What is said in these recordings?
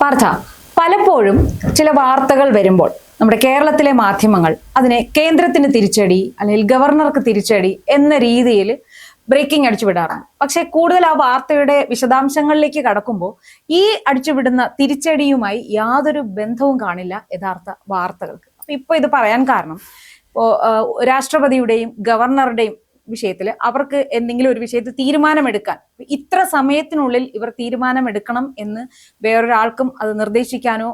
പാർത്ഥ പലപ്പോഴും ചില വാർത്തകൾ വരുമ്പോൾ നമ്മുടെ കേരളത്തിലെ മാധ്യമങ്ങൾ അതിനെ കേന്ദ്രത്തിന് തിരിച്ചടി അല്ലെങ്കിൽ ഗവർണർക്ക് തിരിച്ചടി എന്ന രീതിയിൽ ബ്രേക്കിംഗ് അടിച്ചുവിടാറുണ്ട് പക്ഷെ കൂടുതൽ ആ വാർത്തയുടെ വിശദാംശങ്ങളിലേക്ക് കടക്കുമ്പോൾ ഈ അടിച്ചുവിടുന്ന തിരിച്ചടിയുമായി യാതൊരു ബന്ധവും കാണില്ല യഥാർത്ഥ വാർത്തകൾക്ക്. അപ്പൊ ഇപ്പൊ ഇത് പറയാൻ കാരണം ഇപ്പോ ആ, രാഷ്ട്രപതിയുടെയും ഗവർണറുടെയും വിഷയത്തിൽ അവർക്ക് എന്തെങ്കിലും ഒരു വിഷയത്തിൽ തീരുമാനമെടുക്കാൻ. ഇത്ര സമയത്തിനുള്ളിൽ ഇവർ തീരുമാനമെടുക്കണം എന്ന് വേറൊരാൾക്കും അത് നിർദ്ദേശിക്കാനോ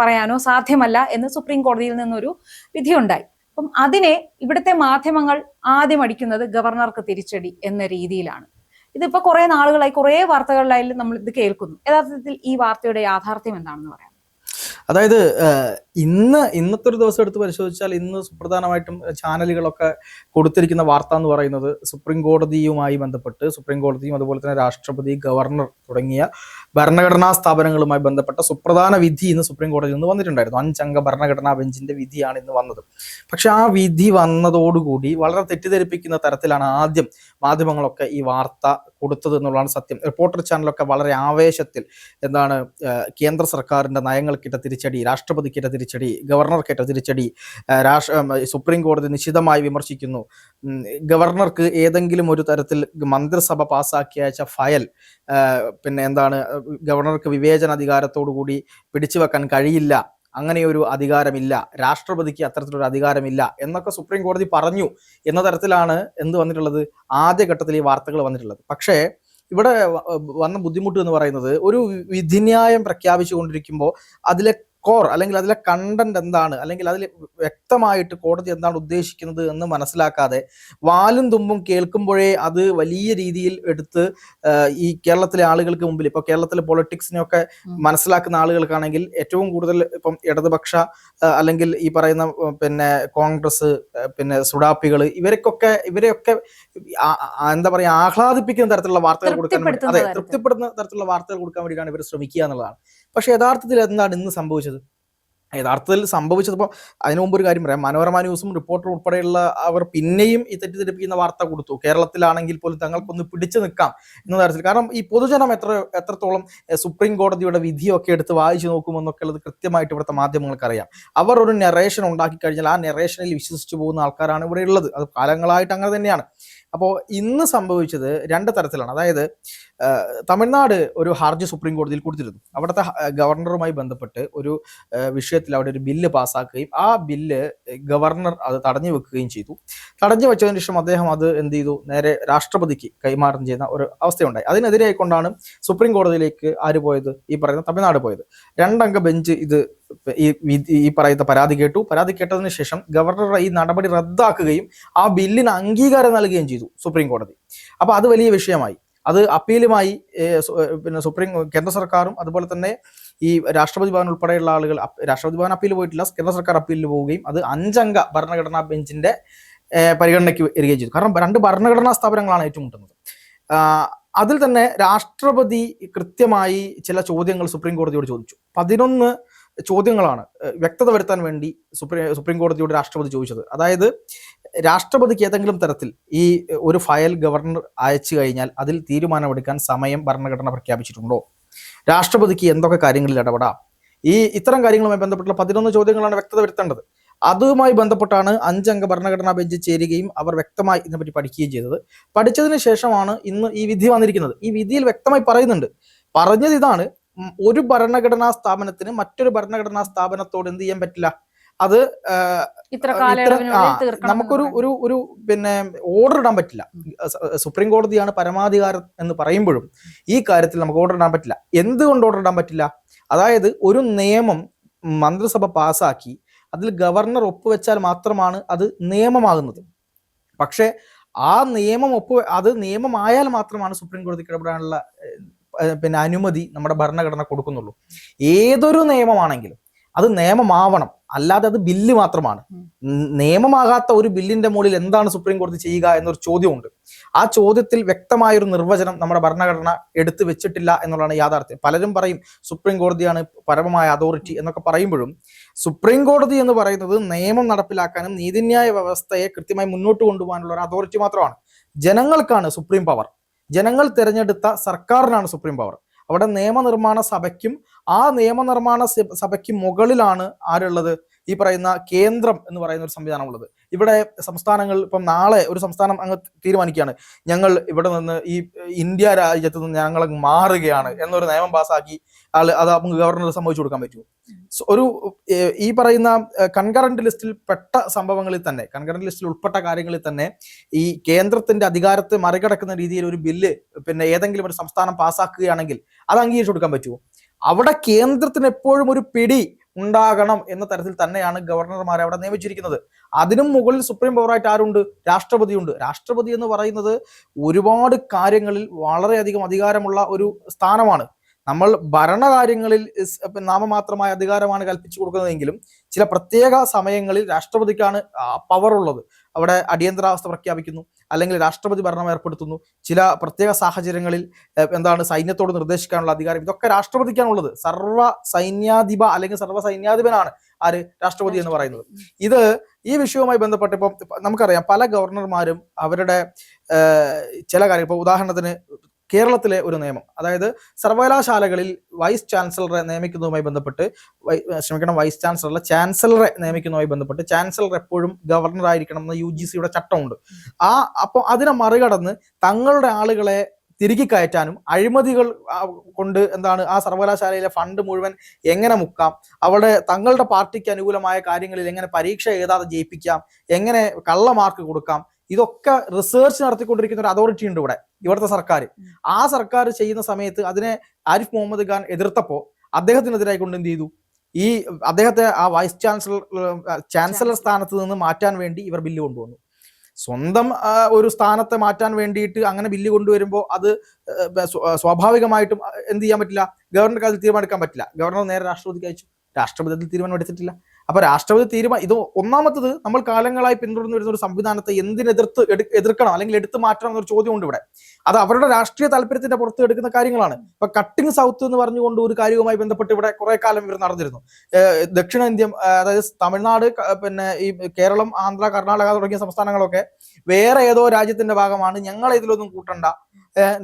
പറയാനോ സാധ്യമല്ല എന്ന് സുപ്രീം കോടതിയിൽ നിന്നൊരു വിധിയുണ്ടായി. അപ്പം അതിനെ ഇവിടുത്തെ മാധ്യമങ്ങൾ ആദ്യം അടിക്കുന്നത് ഗവർണർക്ക് തിരിച്ചടി എന്ന രീതിയിലാണ്. ഇതിപ്പോ കുറെ നാളുകളായി കുറെ വാർത്തകളിലായാലും നമ്മൾ ഇത് കേൾക്കുന്നു. യഥാർത്ഥത്തിൽ ഈ വാർത്തയുടെ യാഥാർത്ഥ്യം എന്താണെന്ന് പറയാം. അതായത് ഇന്ന് ഇന്നത്തെ ഒരു ദിവസം എടുത്ത് പരിശോധിച്ചാൽ ഇന്ന് സുപ്രധാനമായിട്ടും ചാനലുകളൊക്കെ കൊടുത്തിരിക്കുന്ന വാർത്ത എന്ന് പറയുന്നത് സുപ്രീം കോടതിയുമായി ബന്ധപ്പെട്ട് സുപ്രീം കോടതിയും അതുപോലെ തന്നെ രാഷ്ട്രപതി ഗവർണർ തുടങ്ങിയ ഭരണഘടനാ സ്ഥാപനങ്ങളുമായി ബന്ധപ്പെട്ട സുപ്രധാന വിധി ഇന്ന് സുപ്രീം കോടതിയിൽ നിന്ന് വന്നിട്ടുണ്ടായിരുന്നു. അഞ്ചംഗ ഭരണഘടനാ ബെഞ്ചിന്റെ വിധിയാണ് ഇന്ന് വന്നത്. പക്ഷെ ആ വിധി വന്നതോടുകൂടി വളരെ തെറ്റിദ്ധരിപ്പിക്കുന്ന തരത്തിലാണ് ആദ്യം മാധ്യമങ്ങളൊക്കെ ഈ വാർത്ത കൊടുത്തത് എന്നുള്ളതാണ് സത്യം. റിപ്പോർട്ടർ ചാനലൊക്കെ വളരെ ആവേശത്തിൽ എന്താണ് കേന്ദ്ര സർക്കാരിന്റെ നയങ്ങൾക്കിട്ട തിരിച്ചടി രാഷ്ട്രപതിക്കിട്ട തിരിച്ചടി ഗവർണർക്കിട്ട തിരിച്ചടി രാഷ്ട്ര സുപ്രീം കോടതി നിശിതമായി വിമർശിക്കുന്നു. ഗവർണർക്ക് ഏതെങ്കിലും ഒരു തരത്തിൽ മന്ത്രിസഭ പാസ്സാക്കി അയച്ച ഫയൽ പിന്നെ എന്താണ് ഗവർണർക്ക് വിവേചന അധികാരത്തോടു കൂടി പിടിച്ചു വെക്കാൻ കഴിയില്ല അങ്ങനെയൊരു അധികാരമില്ല. രാഷ്ട്രപതിക്ക് അത്തരത്തിലൊരു അധികാരമില്ല എന്നൊക്കെ സുപ്രീം കോടതി പറഞ്ഞു എന്ന തരത്തിലാണ് എന്ത് വന്നിട്ടുള്ളത്? ആദ്യഘട്ടത്തിൽ ഈ വാർത്തകൾ വന്നിട്ടുള്ളത്. പക്ഷേ ഇവിടെ വന്ന ബുദ്ധിമുട്ട് എന്ന് പറയുന്നത് ഒരു വിധിന്യായം പ്രഖ്യാപിച്ചു കൊണ്ടിരിക്കുമ്പോൾ അതിലെ കോർ അല്ലെങ്കിൽ അതിലെ കണ്ടന്റ് എന്താണ് അല്ലെങ്കിൽ അതിൽ വ്യക്തമായിട്ട് കോടതി എന്താണ് ഉദ്ദേശിക്കുന്നത് എന്ന് മനസ്സിലാക്കാതെ വാലും തുമ്പും കേൾക്കുമ്പോഴേ അത് വലിയ രീതിയിൽ എടുത്ത് ഈ കേരളത്തിലെ ആളുകൾക്ക് മുമ്പിൽ ഇപ്പൊ കേരളത്തിലെ പൊളിറ്റിക്സിനെയൊക്കെ. മനസ്സിലാക്കുന്ന ആളുകൾക്കാണെങ്കിൽ ഏറ്റവും കൂടുതൽ ഇപ്പം ഇടതുപക്ഷ അല്ലെങ്കിൽ ഈ പറയുന്ന പിന്നെ കോൺഗ്രസ് പിന്നെ സുഡാപ്പികൾ ഇവർക്കൊക്കെ ഇവരെയൊക്കെ എന്താ പറയാ ആഹ്ലാദിപ്പിക്കുന്ന തരത്തിലുള്ള വാർത്തകൾ കൊടുക്കാൻ തൃപ്തിപ്പെടുത്തുന്ന അതെ തൃപ്തിപ്പെടുന്ന തരത്തിലുള്ള വാർത്തകൾ കൊടുക്കാൻ വേണ്ടിയിട്ടാണ് ഇവർ ശ്രമിക്കുക എന്നുള്ളതാണ് പക്ഷെ യഥാർത്ഥത്തിൽ എന്താണ് ഇന്ന് സംഭവിച്ചത്? യഥാർത്ഥത്തിൽ സംഭവിച്ചത് ഇപ്പോൾ അതിനു മുമ്പ് ഒരു കാര്യം പറയാം. മനോരമ ന്യൂസും റിപ്പോർട്ടർ ഉൾപ്പെടെയുള്ള അവർ പിന്നെയും ഈ തെറ്റിദ്ധരിപ്പിക്കുന്ന വാർത്ത കൊടുത്തു. കേരളത്തിലാണെങ്കിൽ പോലും തങ്ങൾക്കൊന്ന് പിടിച്ചു നിൽക്കാം എന്ന തരത്തിൽ. കാരണം ഈ പൊതുജനം എത്ര എത്രത്തോളം സുപ്രീം കോടതിയുടെ വിധിയൊക്കെ എടുത്ത് വായിച്ചു നോക്കുമെന്നൊക്കെ ഉള്ളത് കൃത്യമായിട്ട് ഇവിടുത്തെ മാധ്യമങ്ങൾക്ക് അറിയാം അവർ ഒരു നെറേഷൻ ഉണ്ടാക്കി കഴിഞ്ഞാൽ ആ നെറേഷനിൽ വിശ്വസിച്ചു പോകുന്ന ആൾക്കാരാണ് ഇവിടെ ഉള്ളത് അത് കാലങ്ങളായിട്ട് അങ്ങനെ തന്നെയാണ്. അപ്പോൾ ഇന്ന് സംഭവിച്ചത് രണ്ട് തരത്തിലാണ്. അതായത് തമിഴ്നാട് ഒരു ഹർജി സുപ്രീം കോടതിയിൽ കൊടുത്തിരുന്നു. അവിടുത്തെ ഗവർണറുമായി ബന്ധപ്പെട്ട് ഒരു വിഷയത്തിൽ അവിടെ ഒരു ബില്ല് പാസ്സാക്കുകയും ആ ബില്ല് ഗവർണർ അത് തടഞ്ഞു വെക്കുകയും ചെയ്തു. തടഞ്ഞു വെച്ചതിന് ശേഷം അദ്ദേഹം അത് എന്ത് ചെയ്തു? നേരെ രാഷ്ട്രപതിക്ക് കൈമാറ്റം ചെയ്യുന്ന ഒരു അവസ്ഥയുണ്ടായി. അതിനെതിരായിക്കൊണ്ടാണ് സുപ്രീം കോടതിയിലേക്ക് ആര് പോയത്? ഈ പറയുന്ന തമിഴ്നാട് പോയത്. രണ്ടംഗ ബെഞ്ച് ഇത് ഈ പറയുന്ന പരാതി കേട്ടു. പരാതി കേട്ടതിന് ശേഷം ഗവർണർ ഈ നടപടി റദ്ദാക്കുകയും ആ ബില്ലിന് അംഗീകാരം നൽകുകയും ചെയ്തു സുപ്രീം കോടതി. അപ്പൊ അത് വലിയ വിഷയമായി. അത് അപ്പീലുമായി പിന്നെ സുപ്രീം കേന്ദ്ര സർക്കാരും അതുപോലെ തന്നെ ഈ രാഷ്ട്രപതി ഭവൻ ഉൾപ്പെടെയുള്ള ആളുകൾ രാഷ്ട്രപതി ഭവൻ അപ്പീൽ പോയിട്ടില്ല. കേന്ദ്ര സർക്കാർ അപ്പീലിൽ പോവുകയും അത് അഞ്ചംഗ ഭരണഘടനാ ബെഞ്ചിന്റെ പരിഗണനയ്ക്ക് വരികയും ചെയ്തു. കാരണം രണ്ട് ഭരണഘടനാ സ്ഥാപനങ്ങളാണ് ഏറ്റുമുട്ടുന്നത് അതിൽ തന്നെ രാഷ്ട്രപതി കൃത്യമായി ചില ചോദ്യങ്ങൾ സുപ്രീം കോടതിയോട് ചോദിച്ചു. പതിനൊന്ന് ചോദ്യങ്ങളാണ്. വ്യക്തത വരുത്താൻ വേണ്ടി സുപ്രീം സുപ്രീം കോടതിയോട് രാഷ്ട്രപതി ചോദിച്ചത്. അതായത് രാഷ്ട്രപതിക്ക് ഏതെങ്കിലും തരത്തിൽ ഈ ഒരു ഫയൽ ഗവർണർ അയച്ചു കഴിഞ്ഞാൽ അതിൽ തീരുമാനമെടുക്കാൻ സമയം ഭരണഘടന പ്രഖ്യാപിച്ചിട്ടുണ്ടോ? രാഷ്ട്രപതിക്ക് എന്തൊക്കെ കാര്യങ്ങളിൽ ഇടപെടാം? ഈ ഇത്തരം കാര്യങ്ങളുമായി ബന്ധപ്പെട്ടുള്ള പതിനൊന്ന് ചോദ്യങ്ങളാണ് വ്യക്തത വരുത്തേണ്ടത്. അതുമായി ബന്ധപ്പെട്ടാണ് അഞ്ചംഗ ഭരണഘടനാ ബെഞ്ച് ചേരുകയും അവർ വ്യക്തമായി ഇതിനെപ്പറ്റി പഠിക്കുകയും ചെയ്തത്. പഠിച്ചതിന് ശേഷമാണ് ഇന്ന് ഈ വിധി വന്നിരിക്കുന്നത്. ഈ വിധിയിൽ വ്യക്തമായി പറയുന്നുണ്ട്. പറഞ്ഞത് ഇതാണ് ഒരു ഭരണഘടനാ സ്ഥാപനത്തിന് മറ്റൊരു ഭരണഘടനാ സ്ഥാപനത്തോട് എന്ത് ചെയ്യാൻ പറ്റില്ല? അത് ഇത്ര നമുക്കൊരു ഒരു ഒരു പിന്നെ ഓർഡർ ഇടാൻ പറ്റില്ല. സുപ്രീം കോടതിയാണ് പരമാധികാരം എന്ന് പറയുമ്പോഴും ഈ കാര്യത്തിൽ നമുക്ക് ഓർഡർ ഇടാൻ പറ്റില്ല. എന്തുകൊണ്ട് ഓർഡർ ഇടാൻ പറ്റില്ല? അതായത് ഒരു നിയമം മന്ത്രിസഭ പാസാക്കി അതിൽ ഗവർണർ ഒപ്പുവെച്ചാൽ മാത്രമാണ് അത് നിയമമാകുന്നത്. പക്ഷേ ആ നിയമം ഒപ്പ് അത് നിയമമായാൽ മാത്രമാണ് സുപ്രീം കോടതിക്ക് ഇടപെടാനുള്ള പിന്നെ അനുമതി നമ്മുടെ ഭരണഘടന കൊടുക്കുന്നുള്ളൂ. ഏതൊരു നിയമമാണെങ്കിലും അത് നിയമമാവണം. അല്ലാതെ അത് ബില്ല് മാത്രമാണ്. നിയമമാകാത്ത ഒരു ബില്ലിന്റെ മുകളിൽ എന്താണ് സുപ്രീം കോടതി ചെയ്യുക എന്നൊരു ചോദ്യമുണ്ട്. ആ ചോദ്യത്തിൽ വ്യക്തമായൊരു നിർവചനം നമ്മുടെ ഭരണഘടന എടുത്തു വെച്ചിട്ടില്ല എന്നുള്ളതാണ് യാഥാർത്ഥ്യം. പലരും പറയും സുപ്രീം കോടതിയാണ് പരമമായ അതോറിറ്റി എന്നൊക്കെ പറയുമ്പോഴും സുപ്രീം കോടതി എന്ന് പറയുന്നത് നിയമം നടപ്പിലാക്കാനും നീതിന്യായ വ്യവസ്ഥയെ കൃത്യമായി മുന്നോട്ട് കൊണ്ടുപോകാനുള്ള ഒരു അതോറിറ്റി മാത്രമാണ്. ജനങ്ങൾക്കാണ് സുപ്രീം പവർ. ജനങ്ങൾ തിരഞ്ഞെടുത്ത സർക്കാരിനാണ് സുപ്രീം പവർ അവിടെ നിയമനിർമ്മാണ സഭയ്ക്കും ആ നിയമനിർമ്മാണ സഭയ്ക്ക് മുകളിലാണ് ആരുള്ളത്? ഈ പറയുന്ന കേന്ദ്രം എന്ന് പറയുന്ന ഒരു സംവിധാനം ഉള്ളത് ഇവിടെ സംസ്ഥാനങ്ങൾ ഇപ്പം നാളെ ഒരു സംസ്ഥാനം അങ്ങ് തീരുമാനിക്കുകയാണ്. ഞങ്ങൾ ഇവിടെ നിന്ന് ഈ ഇന്ത്യ രാജ്യത്ത് നിന്ന് ഞങ്ങൾ മാറുകയാണ് എന്നൊരു നിയമം പാസ്സാക്കി അത് നമുക്ക് ഗവർണർ സമ്മതിച്ചു കൊടുക്കാൻ പറ്റുമോ ഒരു ഈ പറയുന്ന കൺകറന്റ് ലിസ്റ്റിൽ പെട്ട സംഭവങ്ങളിൽ തന്നെ കൺകറന്റ് ലിസ്റ്റിൽ ഉൾപ്പെട്ട കാര്യങ്ങളിൽ തന്നെ ഈ കേന്ദ്രത്തിന്റെ അധികാരത്തെ മറികടക്കുന്ന രീതിയിൽ ഒരു ബില്ല് പിന്നെ ഏതെങ്കിലും ഒരു സംസ്ഥാനം പാസ്സാക്കുകയാണെങ്കിൽ അത് അംഗീകരിച്ചു കൊടുക്കാൻ പറ്റുമോ അവിടെ കേന്ദ്രത്തിന് എപ്പോഴും ഒരു പിടി ഉണ്ടാകണം എന്ന തരത്തിൽ തന്നെയാണ് ഗവർണർമാരെ അവിടെ നിയമിച്ചിരിക്കുന്നത്. അതിനും മുകളിൽ സുപ്രീം പവറായിട്ട് ആരുണ്ട്? രാഷ്ട്രപതി ഉണ്ട് രാഷ്ട്രപതി എന്ന് പറയുന്നത് ഒരുപാട് കാര്യങ്ങളിൽ വളരെയധികം അധികാരമുള്ള ഒരു സ്ഥാനമാണ്. നമ്മൾ ഭരണകാര്യങ്ങളിൽ നാമമാത്രമായ അധികാരമാണ് കൽപ്പിച്ചു കൊടുക്കുന്നതെങ്കിലും ചില പ്രത്യേക സമയങ്ങളിൽ രാഷ്ട്രപതിക്കാണ് പവർ ഉള്ളത്. അവിടെ അടിയന്തരാവസ്ഥ പ്രഖ്യാപിക്കുന്നു അല്ലെങ്കിൽ രാഷ്ട്രപതി ഭരണം ഏർപ്പെടുത്തുന്നു. ചില പ്രത്യേക സാഹചര്യങ്ങളിൽ എന്താണ് സൈന്യത്തോട് നിർദ്ദേശിക്കാനുള്ള അധികാരം. ഇതൊക്കെ രാഷ്ട്രപതിക്കാണുള്ളത്. സർവ സൈന്യാധിപ അല്ലെങ്കിൽ സർവ സൈന്യാധിപനാണ് ആര്? രാഷ്ട്രപതി എന്ന് പറയുന്നത്. ഇത് ഈ വിഷയവുമായി ബന്ധപ്പെട്ട് ഇപ്പം നമുക്കറിയാം പല ഗവർണർമാരും അവരുടെ ചില കാര്യങ്ങൾ. ഇപ്പൊ ഉദാഹരണത്തിന് കേരളത്തിലെ ഒരു നിയമം. അതായത് സർവകലാശാലകളിൽ വൈസ് ചാൻസലറെ നിയമിക്കുന്നതുമായി ബന്ധപ്പെട്ട് ക്ഷമിക്കണം വൈസ് ചാൻസലറെ ചാൻസലറെ നിയമിക്കുന്നതുമായി ബന്ധപ്പെട്ട് ചാൻസലർ എപ്പോഴും ഗവർണർ ആയിരിക്കണം എന്ന യു ജി സിയുടെ ചട്ടമുണ്ട്. ആ അപ്പോൾ അതിനെ മറികടന്ന് തങ്ങളുടെ ആളുകളെ തിരികെ കയറ്റാനും അഴിമതികൾ കൊണ്ട് എന്താണ് ആ സർവകലാശാലയിലെ ഫണ്ട് മുഴുവൻ എങ്ങനെ മുക്കാം അവിടെ തങ്ങളുടെ പാർട്ടിക്ക് അനുകൂലമായ കാര്യങ്ങളിൽ എങ്ങനെ പരീക്ഷ എഴുതാതെ ജയിപ്പിക്കാം എങ്ങനെ കള്ള മാർക്ക് കൊടുക്കാം ഇതൊക്കെ റിസർച്ച് നടത്തിക്കൊണ്ടിരിക്കുന്ന ഒരു അതോറിറ്റി ഉണ്ട് ഇവിടെ ഇവിടുത്തെ സർക്കാർ ആ സർക്കാർ ചെയ്യുന്ന സമയത്ത് അതിനെ ആരിഫ് മുഹമ്മദ് ഖാൻ എതിർത്തപ്പോൾ അദ്ദേഹത്തിനെതിരായി കൊണ്ട് എന്ത് ചെയ്തു? ഈ അദ്ദേഹത്തെ ആ വൈസ് ചാൻസലർ ചാൻസലർ സ്ഥാനത്ത് നിന്ന് മാറ്റാൻ വേണ്ടി ഇവർ ബില്ല് കൊണ്ടുവന്നു. സ്വന്തം ഒരു സ്ഥാനത്തെ മാറ്റാൻ വേണ്ടിയിട്ട് അങ്ങനെ ബില്ല് കൊണ്ടുവരുമ്പോൾ അത് സ്വാഭാവികമായിട്ടും എന്ത് ചെയ്യാൻ പറ്റില്ല? ഗവർണർക്ക് അതിൽ തീരുമാനിക്കാൻ പറ്റില്ല. ഗവർണർ നേരെ രാഷ്ട്രപതിക്ക് അയച്ചു. രാഷ്ട്രപതി അതിൽ തീരുമാനം എടുത്തിട്ടില്ല. അപ്പൊ രാഷ്ട്രപതി തീരുമാനം ഇത് ഒന്നാമത്തത് നമ്മൾ കാലങ്ങളായി പിന്തുടർന്നു വരുന്ന ഒരു സംവിധാനത്തെ എന്തിനെതിർത്ത് എതിർക്കണം അല്ലെങ്കിൽ എടുത്തു മാറ്റണം എന്നൊരു ചോദ്യം ഉണ്ട് ഇവിടെ. അത് അവരുടെ രാഷ്ട്രീയ താല്പര്യത്തിന്റെ പുറത്ത് എടുക്കുന്ന കാര്യങ്ങളാണ്. ഇപ്പൊ കട്ടിംഗ് സൗത്ത് എന്ന് പറഞ്ഞുകൊണ്ട് ഒരു കാര്യവുമായി ബന്ധപ്പെട്ട് ഇവിടെ കുറെ കാലം ഇവർ നടന്നിരുന്നു. ദക്ഷിണേന്ത്യ അതായത് തമിഴ്നാട് പിന്നെ ഈ കേരളം ആന്ധ്ര കർണാടക തുടങ്ങിയ സംസ്ഥാനങ്ങളൊക്കെ വേറെ ഏതോ രാജ്യത്തിന്റെ ഭാഗമാണ്. ഞങ്ങൾ ഇതിലൊന്നും കൂട്ടണ്ട.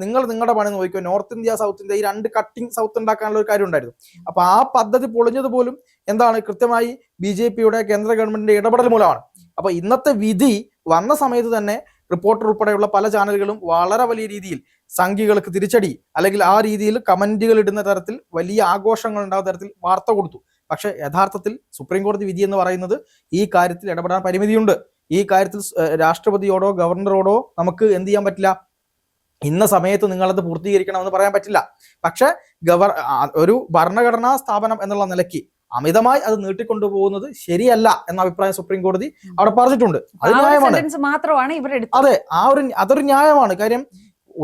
നിങ്ങൾ നിങ്ങളുടെ പണി നോക്കിയോ നോർത്ത് ഇന്ത്യ സൗത്ത് ഇന്ത്യ ഈ രണ്ട് കട്ടിങ് സൗത്ത് ഉണ്ടാക്കാനുള്ള ഒരു കാര്യം ഉണ്ടായിരുന്നു. അപ്പൊ ആ പദ്ധതി പൊളിഞ്ഞത് പോലും എന്താണ്? കൃത്യമായി ബി ജെ പിയുടെ കേന്ദ്ര ഗവൺമെന്റിന്റെ ഇടപെടൽ മൂലമാണ്. അപ്പൊ ഇന്നത്തെ വിധി വന്ന സമയത്ത് തന്നെ റിപ്പോർട്ടർ ഉൾപ്പെടെയുള്ള പല ചാനലുകളും വളരെ വലിയ രീതിയിൽ സംഖ്യകൾക്ക് തിരിച്ചടി അല്ലെങ്കിൽ ആ രീതിയിൽ കമന്റുകൾ ഇടുന്ന തരത്തിൽ വലിയ ആഘോഷങ്ങൾ ഉണ്ടാകുന്ന തരത്തിൽ വാർത്ത കൊടുത്തു. പക്ഷെ യഥാർത്ഥത്തിൽ സുപ്രീം കോടതി വിധി എന്ന് പറയുന്നത് ഈ കാര്യത്തിൽ ഇടപെടാൻ പരിമിതിയുണ്ട്. ഈ കാര്യത്തിൽ രാഷ്ട്രപതിയോടോ ഗവർണറോടോ നമുക്ക് എന്ത് ചെയ്യാൻ പറ്റില്ല? ഇന്ന സമയത്ത് നിങ്ങളത് പൂർത്തീകരിക്കണമെന്ന് പറയാൻ പറ്റില്ല. പക്ഷെ ഗവർ ഒരു ഭരണഘടനാ സ്ഥാപനം എന്നുള്ള നിലയ്ക്ക് അമിതമായി അത് നീട്ടിക്കൊണ്ടുപോകുന്നത് ശരിയല്ല എന്ന അഭിപ്രായം സുപ്രീം കോടതി അവിടെ പറഞ്ഞിട്ടുണ്ട്. അത് ആ ഒരു ന്യായമാണ്. മാത്രമാണ് അതെ ആ ഒരു അതൊരു ന്യായമാണ്. കാര്യം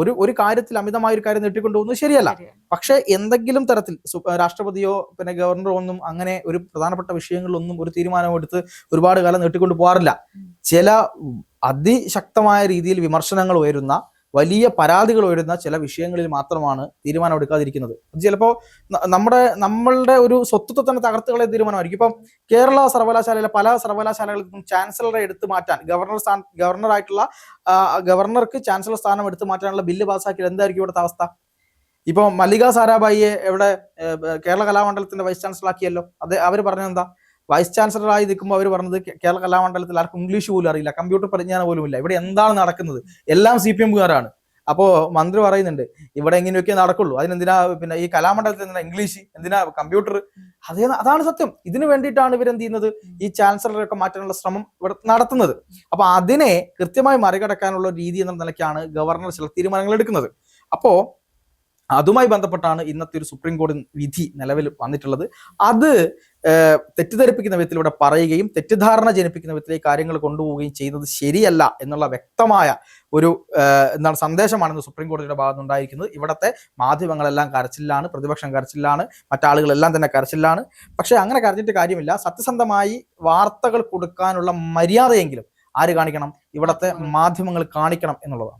ഒരു ഒരു കാര്യത്തിൽ അമിതമായ ഒരു കാര്യം നീട്ടിക്കൊണ്ടുപോകുന്നത് ശരിയല്ല. പക്ഷെ എന്തെങ്കിലും തരത്തിൽ രാഷ്ട്രപതിയോ പിന്നെ ഗവർണറോ ഒന്നും അങ്ങനെ ഒരു പ്രധാനപ്പെട്ട വിഷയങ്ങളിലൊന്നും ഒരു തീരുമാനമെടുത്ത് ഒരുപാട് കാലം നീട്ടിക്കൊണ്ടു പോകാറില്ല. ചില അതിശക്തമായ രീതിയിൽ വിമർശനങ്ങൾ ഉയരുന്ന വലിയ പരാതികൾ ഉയരുന്ന ചില വിഷയങ്ങളിൽ മാത്രമാണ് തീരുമാനം എടുക്കാതിരിക്കുന്നത്. അത് ചിലപ്പോൾ നമ്മുടെ നമ്മളുടെ ഒരു സ്വത്വത്തെ തന്നെ തകർത്തുകളെ തീരുമാനമായിരിക്കും. ഇപ്പം കേരള സർവകലാശാലയിലെ പല സർവകലാശാലകളിൽ നിന്നും ചാൻസലറെ എടുത്തു മാറ്റാൻ ഗവർണർ സ്ഥാന ഗവർണറായിട്ടുള്ള ഗവർണർക്ക് ചാൻസലർ സ്ഥാനം എടുത്തു മാറ്റാനുള്ള ബില്ല് പാസ്സാക്കിയത് എന്തായിരിക്കും ഇവിടുത്തെ അവസ്ഥ? ഇപ്പൊ മല്ലിക സാരാഭായിയെ എവിടെ കേരള കലാമണ്ഡലത്തിന്റെ വൈസ് ചാൻസലർ ആക്കിയല്ലോ അതെ അവർ പറഞ്ഞത് എന്താ? വൈസ് ചാൻസലറായി നിൽക്കുമ്പോൾ അവർ പറഞ്ഞത് കേരള കലാമണ്ഡലത്തിൽ ആർക്കും ഇംഗ്ലീഷ് പോലും അറിയില്ല കമ്പ്യൂട്ടർ പരിജ്ഞാനം പോലും ഇല്ല. ഇവിടെ എന്താണ് നടക്കുന്നത്? എല്ലാം സി പി എംകാരാണ് അപ്പോൾ മന്ത്രി പറയുന്നുണ്ട് ഇവിടെ എങ്ങനെയൊക്കെ നടക്കുള്ളൂ. അതിനെന്തിനാ പിന്നെ ഈ കലാമണ്ഡലത്തിൽ എന്തിനാ ഇംഗ്ലീഷ്? എന്തിനാ കമ്പ്യൂട്ടർ? അതേ അതാണ് സത്യം. ഇതിനു വേണ്ടിയിട്ടാണ് ഇവരെന്ത് ചെയ്യുന്നത്? ഈ ചാൻസലറൊക്കെ മാറ്റാനുള്ള ശ്രമം ഇവിടെ നടത്തുന്നത്. അപ്പൊ അതിനെ കൃത്യമായി മറികടക്കാനുള്ള രീതി എന്ന നിലയ്ക്കാണ് ഗവർണർ ചില തീരുമാനങ്ങൾ എടുക്കുന്നത്. അപ്പോ അതുമായി ബന്ധപ്പെട്ടാണ് ഇന്നത്തെ ഒരു സുപ്രീം കോടതി വിധി നിലവിൽ വന്നിട്ടുള്ളത്. അത് തെറ്റിദ്ധരിപ്പിക്കുന്ന വിധത്തിൽ ഇവിടെ പറയുകയും തെറ്റിദ്ധാരണ ജനിപ്പിക്കുന്ന വിധത്തിലേക്ക് കാര്യങ്ങൾ കൊണ്ടുപോവുകയും ചെയ്യുന്നത് ശരിയല്ല എന്നുള്ള വ്യക്തമായ ഒരു എന്താണ് സന്ദേശമാണെന്ന് സുപ്രീം കോടതിയുടെ ഭാഗത്ത് ഉണ്ടായിരിക്കുന്നത്. ഇവിടുത്തെ മാധ്യമങ്ങളെല്ലാം കരച്ചിലാണ് പ്രതിപക്ഷം കരച്ചിലാണ് മറ്റാളുകളെല്ലാം തന്നെ കരച്ചിലാണ്. പക്ഷേ അങ്ങനെ കരഞ്ഞിട്ട് കാര്യമില്ല. സത്യസന്ധമായി വാർത്തകൾ കൊടുക്കാനുള്ള മര്യാദയെങ്കിലും ആര് കാണിക്കണം? ഇവിടുത്തെ മാധ്യമങ്ങൾ കാണിക്കണം എന്നുള്ളതാണ്.